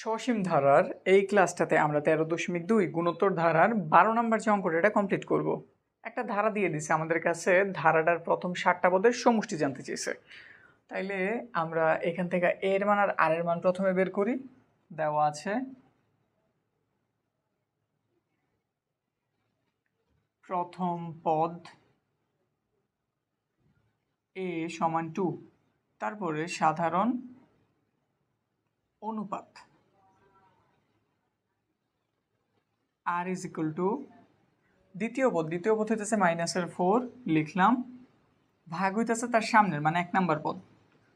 সসীম ধারার এই ক্লাসটাতে আমরা তেরো দশমিক দুই গুণোত্তর ধারার বারো নম্বর যে অঙ্কটা, এটা কমপ্লিট করব। একটা ধারা দিয়ে দিছে, আমাদের কাছে ধারাটার প্রথম ষাটটা পদের সমষ্টি জানতে চেয়েছে তাইলে আমরা এখান থেকে এর মান আর আর এর মান প্রথমে বের করি। দেওয়া আছে প্রথম পদ এ সমান টু তারপরে সাধারণ অনুপাত। আর ইজ ইকুয়াল টু দ্বিতীয় পদ দ্বিতীয় পদ হইতেছে মাইনাসের ফোর লিখলাম। ভাগ হইতেছে তার সামনের মানে এক নাম্বার পদ।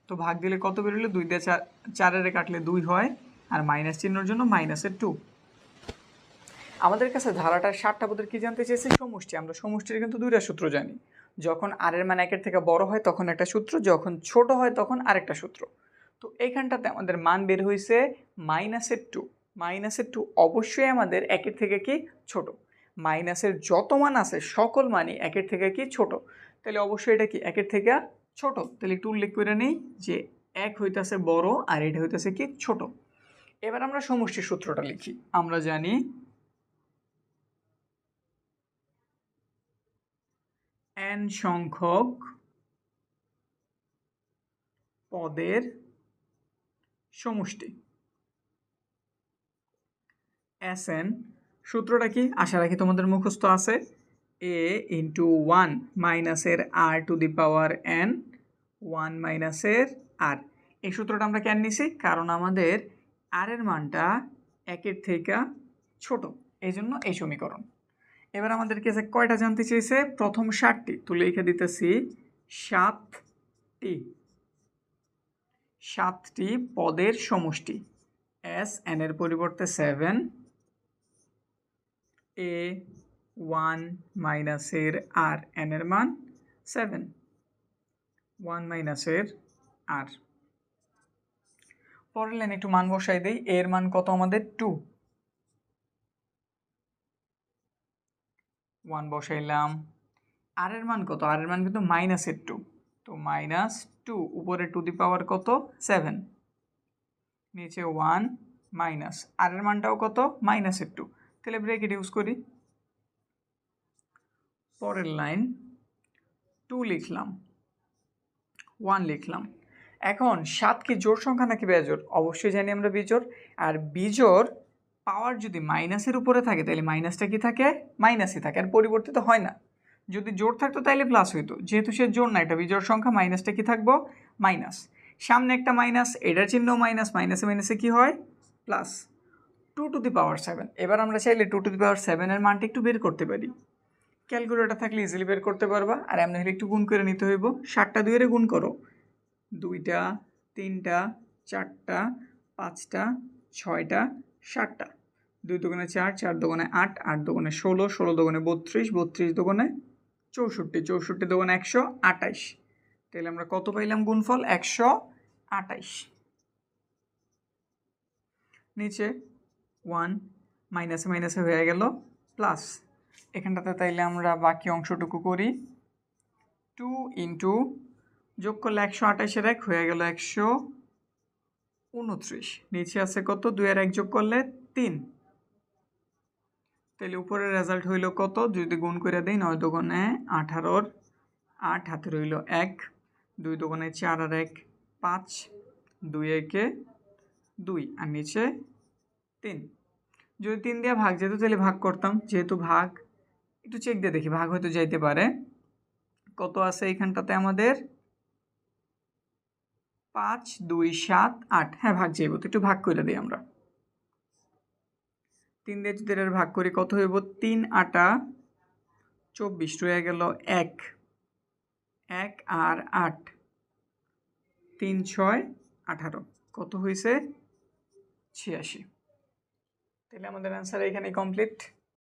তো ভাগ দিলে কত বেরোলে? দুই দিয়ে চার, চারের কাটলে দুই হয়, আর মাইনাস চিহ্নর জন্য মাইনাসের টু আমাদের কাছে ধারাটার ষাটটা পদের কি জানতে চেয়েছে? সমষ্টি। আমরা সমষ্টির কিন্তু দুইটা সূত্র জানি। যখন আর এর মান একের থেকে বড় হয়, তখন একটা সূত্র, যখন ছোট হয়, তখন আরেকটা সূত্র। তো এইখানটাতে আমাদের মান বের হয়েছে মাইনাসের টু মাইনাসের টু অবশ্যই আমাদের একের থেকে কি ছোট। মাইনাসের যত মান আছে, সকল মানই একের থেকে কি ছোট। তাহলে অবশ্যই এটা কি একের থেকে ছোট? তাহলে একটু উল্লেখ করে নেই যে এক হইতাছে বড় আর এটা হইতাছে কি ছোট। এবার আমরা সমষ্টির সূত্রটা লিখি। আমরা জানি এন সংখ্যক পদের সমষ্টি। এস এন সূত্রটা কি? আশা রাখি তোমাদের মুখস্থ আছে। এ ইন্টু ওয়ান মাইনাসের r to the power n one মাইনাসের আর এই সূত্রটা আমরা কেন নিছি? কারণ আমাদের আর এর মানটা একের থেকে ছোট। এই জন্য এই সমীকরণ। এবার আমাদের কাছে কয়টা জানতে চেয়েছে প্রথম ষাটটি তো লিখে দিতেছি, সাতটি। সাতটি পদের সমষ্টি। এস এন এর পরিবর্তে সেভেন এ ওয়ান মাইনাসের আর এর মান সেভেন ওয়ান মাইনাসের আর পরের লাইন একটু মান বসাই দেই। এর মান কত আমাদের? Two one বসাইলাম। আর এর মান কত? আর এর মান কিন্তু মাইনাসের টু তো মাইনাস টু উপরে টু দি পাওয়ার কত? সেভেন নিচে ওয়ান মাইনাস আর এর মানটাও কত? মাইনাসের টু তাহলে ব্রেকেট ইউজ করি। পরের লাইন টু লিখলাম। ওয়ান লিখলাম। এখন সাত কি জোর সংখ্যা নাকি বেজোর অবশ্যই জানি আমরা বিজোর আর বিজোর পাওয়ার যদি মাইনাসের উপরে থাকে, তাহলে মাইনাসটা কি থাকে? মাইনাসই থাকে। আর পরিবর্তিত হয় না। যদি জোর থাকতো তাহলে প্লাস হইতো। যেহেতু সে জোর না, এটা বিজোড় সংখ্যা মাইনাসটা কি থাকব? মাইনাস সামনে একটা মাইনাস এটার চিহ্ন মাইনাস মাইনাসে মাইনাসে কি হয়? Plus two to the power seven এবার আমরা চাইলে টু টু দি পাওয়ার সেভেনের মানটা একটু বের করতে পারি। ক্যালকুলেটর থাকলে ইজিলি বের করতে পারবা, আর এমনি হলে একটু গুণ করে নিতে হইব। ষাটটা দুইয়ের গুণ করো। দুইটা, তিনটা, চারটা, পাঁচটা, ছয়টা সাতটা দুই দোকানে চার চার দোকানে আট আট দোকানে ষোলো ষোলো দোকানে বত্রিশ বত্রিশ দোকানে চৌষট্টি চৌষট্টি দোকানে একশো আটাইশ। তাহলে আমরা কত পাইলাম গুণফল? একশো আটাইশ। নিচে ওয়ান মাইনাসে মাইনাসে হয়ে গেল প্লাস এখানটাতে তাইলে আমরা বাকি অংশটুকু করি। টু ইন্টু যোগ করলে একশো আঠাশের এক হয়ে গেল একশো উনত্রিশ। নিচে আছে কত? দুই আর এক যোগ করলে তিন। তাহলে উপরের রেজাল্ট হইল কত? যদি গুণ করে দেই, নয় দোকানে আঠারোর আট হাতে রইল এক। দুই দোকানে চার আর এক, পাঁচ। দুই একে দুই। আর নিচে তিন। যদি তিন দিয়ে ভাগ যেত, তাহলে ভাগ করতাম। যেহেতু ভাগ, একটু চেক দিয়ে দেখি, ভাগ হয়তো যাইতে পারে। কত আছে এইখানটাতে আমাদের? পাঁচ, দুই, সাত, আট। হ্যাঁ ভাগ যাইব তো, একটু ভাগ করে দিই আমরা। তিন দিয়ে যদি এটার ভাগ করি, কত হইব? তিন, আটা, চব্বিশ। রয়ে গেল এক। এক আর আট। তিন, ছয়, আঠারো। কত হয়েছে ছিয়াশি। তাহলে আমাদের অ্যান্সার এখানে কমপ্লিট